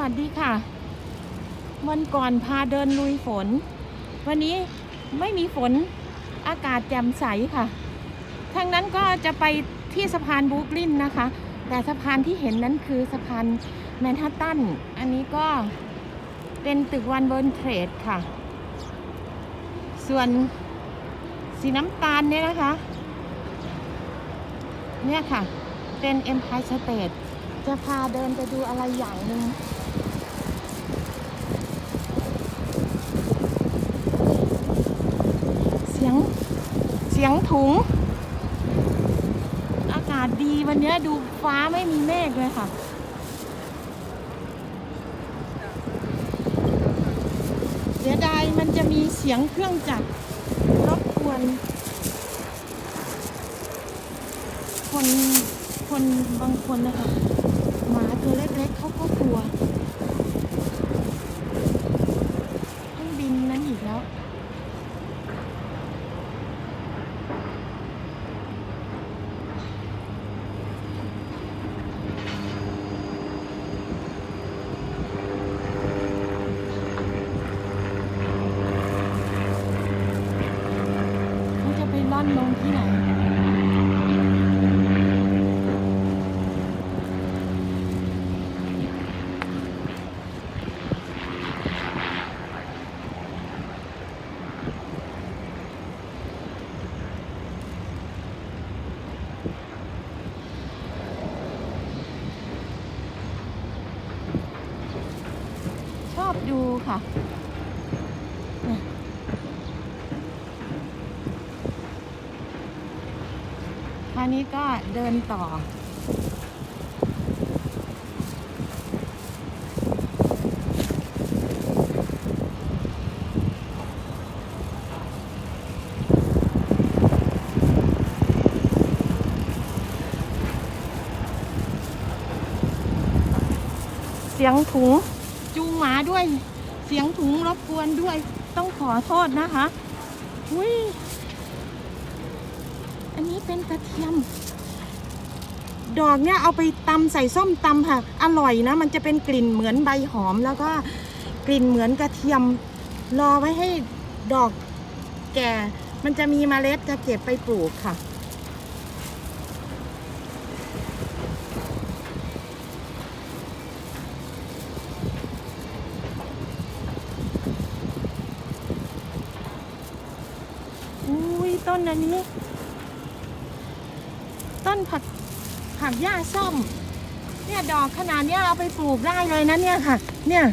วัสดีค่ะ วันก่อนพาเดินลุยฝน วันนี้ไม่มีฝนอากาศแจ่มใสค่ะทางนั้นก็จะไปที่สะพานบรูคลินนะคะ แต่สะพานที่เห็นนั้นคือสะพานแมนฮัตตัน อันนี้ก็เป็นตึกวันเบิร์นเทรดค่ะ ส่วนสีน้ำตาลเนี่ยนะคะ เนี่ยค่ะ เป็น Empire State จะพาเดินไปดูอะไรอย่างหนึ่ง เสียง เสียงถุง อากาศดีวันนี้ดูฟ้าไม่มีเมฆเลยค่ะ เสียดายมันจะมีเสียงเครื่องจักรรบกวน คนคนบางคนนะคะหมาตัวเล็กๆเขาก็กลัวเครื่องบินนั้นอีกแล้ว เขาจะไปล่อนลงที่ไหน ช อบดูค่ะเนี่ยคราวนี้ก็เดินต่อเสียงถุงจูง ด้วยเสียงถุงรบกวนด้วย ต้องขอโทษนะคะอุ้ยอันนี้เป็นกระเทียม ดอกเนี่ยเอาไปตำใส่ส้มตำค่ะ อร่อยนะ มันจะเป็นกลิ่นเหมือนใบหอมแล้วก็กลิ่นเหมือนกระเทียม รอไว้ให้ดอกแก่ มันจะมีเมล็ดจะเก็บไปปลูกค่ะ อุ้ย ต้นอันนี้ ต้นผักผักหญ้าส้ม เนี่ยดอกขนาดเนี้ยเอาไปปลูกได้เลยนะเนี่ยค่ะ เนี่ย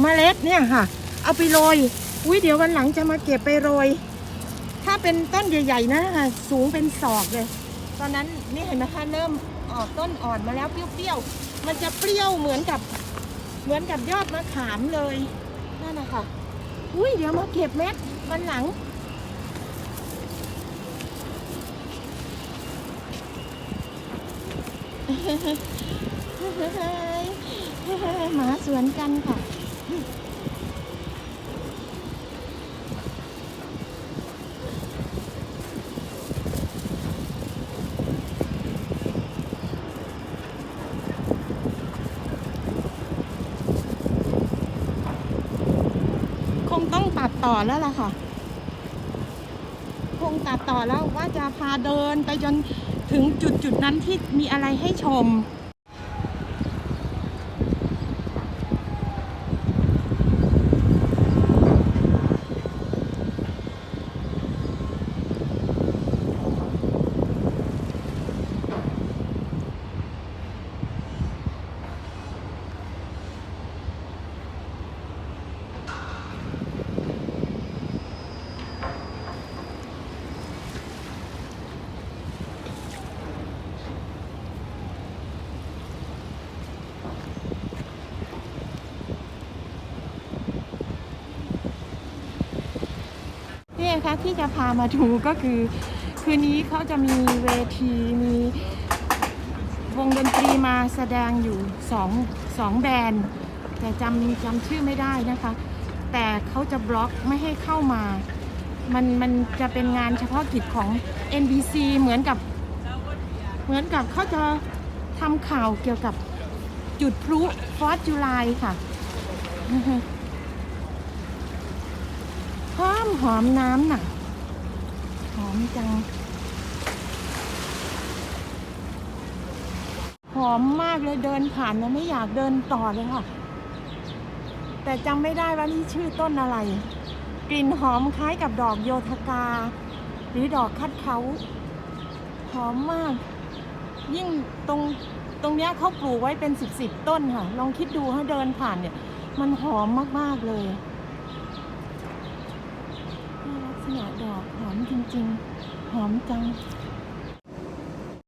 เมล็ดเนี่ยค่ะ เอาไปโรยอุ้ยเดี๋ยววันหลังจะมาเก็บไปโรย ถ้าเป็นต้นใหญ่ๆนะค่ะสูงเป็นศอกเลย ตอนนั้นนี่เห็นไหมคะเริ่มออกต้นอ่อนมาแล้วเปรี้ยวๆมันจะเปรี้ยวเหมือนกับเหมือนกับยอดมะขามเลยนั่นนะคะอุ้ยเดี๋ยวมาเก็บเม็ดวันหลัง หมาสวนกันค่ะคงต้องตัดต่อแล้วล่ะค่ะ งตัดต่อแล้วว่าจะพาเดินไปจนถึงจุดจุดๆนั้นที่มีอะไรให้ชม คะที่จะพามาดูก็คือ คืนนี้เขาจะมีเวทีมีวงดนตรีมาแสดงอยู่สองสองแบรนด์แต่จำจำชื่อไม่ได้นะคะ แต่เขาจะบล็อกไม่ให้เข้ามา มันมันจะเป็นงานเฉพาะกิจของ NBC เหมือนกับ เหมือนกับเขาจะทำข่าวเกี่ยวกับจุดพลุฟอร์จูไลค่ะ อมหอมน้ำน่ะ หอมจัง หอมมากเลยเดินผ่านนะไม่อยากเดินต่อเลยค่ะ แต่จำไม่ได้ว่านี่ชื่อต้นอะไร กลิ่นหอมคล้ายกับดอกโยธกา หรือดอกคัดเขา หอมมาก ยิ่งตรงตรงเนี้ยเขาปลูกไว้เป็นสิบสิบต้นค่ะ ลองคิดดูถ้าเดินผ่านเนี่ย มันหอมมากๆเลย นี่ลักษณะดอกหอมจริงๆ หอมจัง